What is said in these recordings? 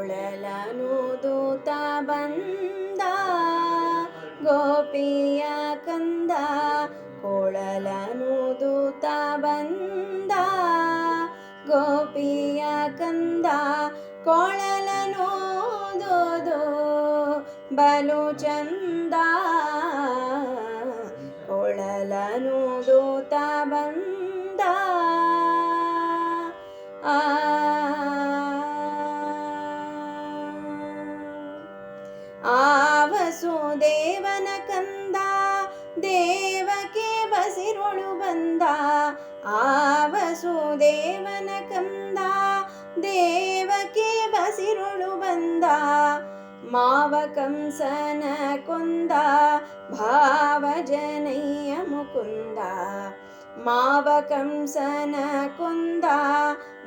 ಕೊಳಲನು ಬಂದ ಗೋಪಿಯ ಕಂದ ಕೊಳಲನು ಬಂದ ಗೋಪಿಯ ಕಂದ ಕೊಳಲನು ಬಲು ಚಂದ ಕೊಳಲನು ಬಂದ. ಆವಸುದೇವನ ಕಂದ ದೇವಕ್ಕೆ ಬಸಿರೊಳು ಬಂದ ಆವಸುದೇವನ ಕಂದ ದೇವಕ್ಕೆ ಬಸಿರೊಳು ಬಂದ ಮಾವ ಕಂಸನ ಕೊಂದ ಭಾವಜನಯ್ಯ ಮುಕುಂದ ಮಾವ ಕಂಸನ ಕೊಂದ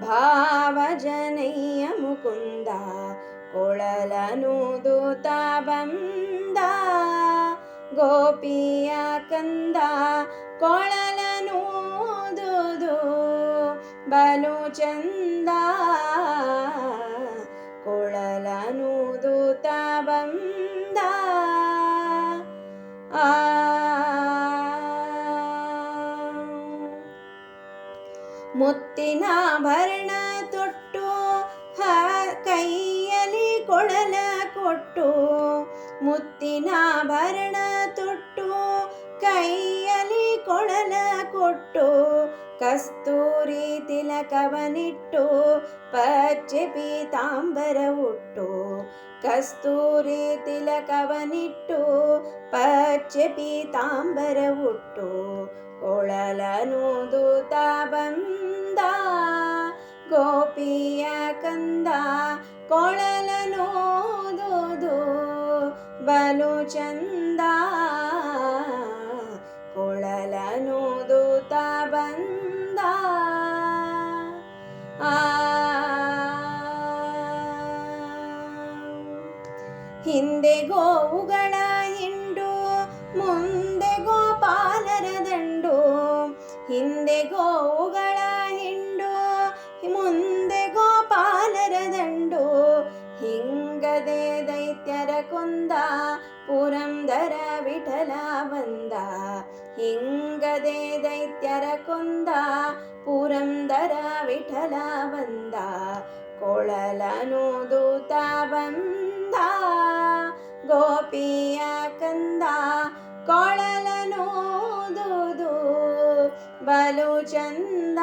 ಭಾವಜನಯ್ಯ ಮುಕುಂದ ಕೊಳಲನು ದೂತ ಬಂದ ಗೋಪಿಯ ಕಂದ ಕೊಳಲನು ದೂದು ಬಲು ಚಂದ ಕೊಳಲನು ದೂತ ಬಂದ ಆ. ಮುತ್ತಿನ ಭರಣ ತೊಟ್ಟು ಹ ಕೈಯಲ್ಲಿ ಕೊಳಲ ಕೊಟ್ಟು, ಮುತ್ತಿನ ಭರಣ ತೊಟ್ಟು, ಕೈಯಲ್ಲಿ ಕೊಳಲ ಕೊಟ್ಟು, ಕಸ್ತೂರಿ ತಿಲಕವನಿಟ್ಟು, ಪಚ್ಚೆ ಪೀತಾಂಬರ ಉಟ್ಟು, ಕಸ್ತೂರಿ ತಿಲಕವನಿಟ್ಟು, ಪಚ್ಚೆ ಪೀತಾಂಬರ ಉಟ್ಟು, ಕೊಳಲನು ದೂತ ಬಂದ, ಗೋಪಿಯ ಕಂದ ಕೊಳಲನು ದೂದು ಬಲು ಚಂದ. ಕೊಳಲನೋದು ತ ಬಂದ. ಆ. ಹಿಂದೆ ಗೋವುಗಳ ಹಿಂಡು, ಮುಂದೆ ಗೋಪಾಲರ ದಂಡು. ಹಿಂದೆ ಗೋವುಗಳ ದೈತ್ಯರ ಕೊಂದ ಪುರಂದರ ವಿಠಲ ಬಂದ. ಹಿಂಗದೆ ದೈತ್ಯರ ಕೊಂದ, ಪುರಂದರ ವಿಠಲ ಬಂದ. ಕೊಳಲನು ದೂತ ಬಂದ, ಗೋಪಿಯ ಕಂದ. ಕೊಳಲನು ದೂದು, ಬಲು ಚಂದ.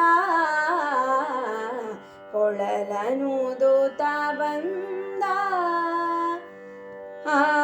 ಕೊಳಲನು ದೂತ ಬಂದ ಆ